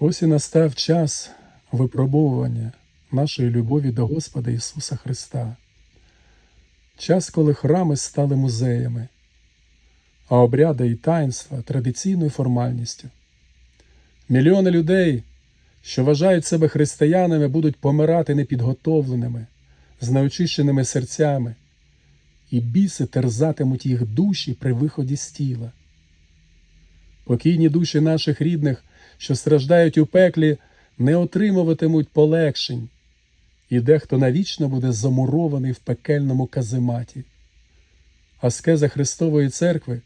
Ось і настав час випробовування нашої любові до Господа Ісуса Христа. Час, коли храми стали музеями, а обряди і таїнства традиційною формальністю. Мільйони людей, що вважають себе християнами, будуть помирати непідготовленими, з неочищеними серцями, і біси терзатимуть їх душі при виході з тіла. Покійні душі наших рідних, що страждають у пеклі, не отримуватимуть полегшень, і дехто навічно буде замурований в пекельному казематі. Аскеза Христової Церкви,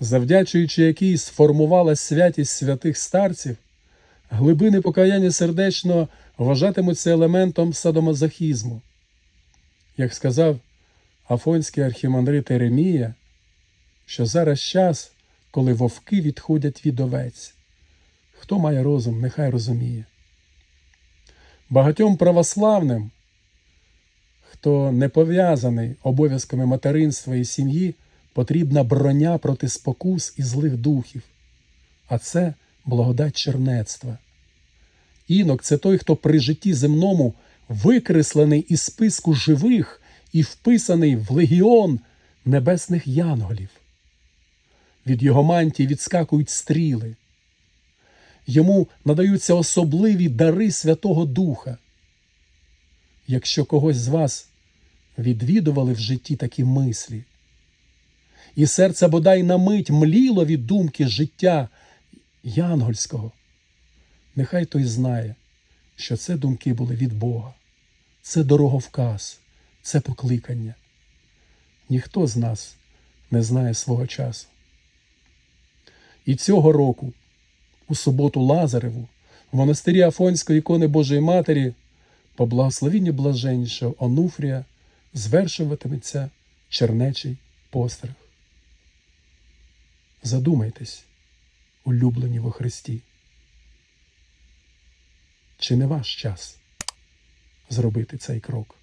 завдячуючи якій сформувалась святість святих старців, глибини покаяння сердечно вважатимуться елементом садомазохізму. Як сказав Афонський архімандрит Еремія, що зараз час, коли вовки відходять від овець. Хто має розум, нехай розуміє. Багатьом православним, хто не пов'язаний обов'язками материнства і сім'ї, потрібна броня проти спокус і злих духів, а це благодать чернецтва. Інок це той, хто при житті земному викреслений із списку живих і вписаний в легіон небесних янголів. Від його мантії відскакують стріли. Йому надаються особливі дари Святого Духа. Якщо когось з вас відвідували в житті такі мислі, і серце бодай на мить мліло від думки життя янгольського, нехай той знає, що це думки були від Бога, це дороговказ, це покликання. Ніхто з нас не знає свого часу. І цього року, у суботу Лазареву, в монастирі Афонської ікони Божої Матері, по благословінні блаженнішого Онуфрія звершуватиметься чернечий постриг. Задумайтесь, улюблені во Христі. Чи не ваш час зробити цей крок?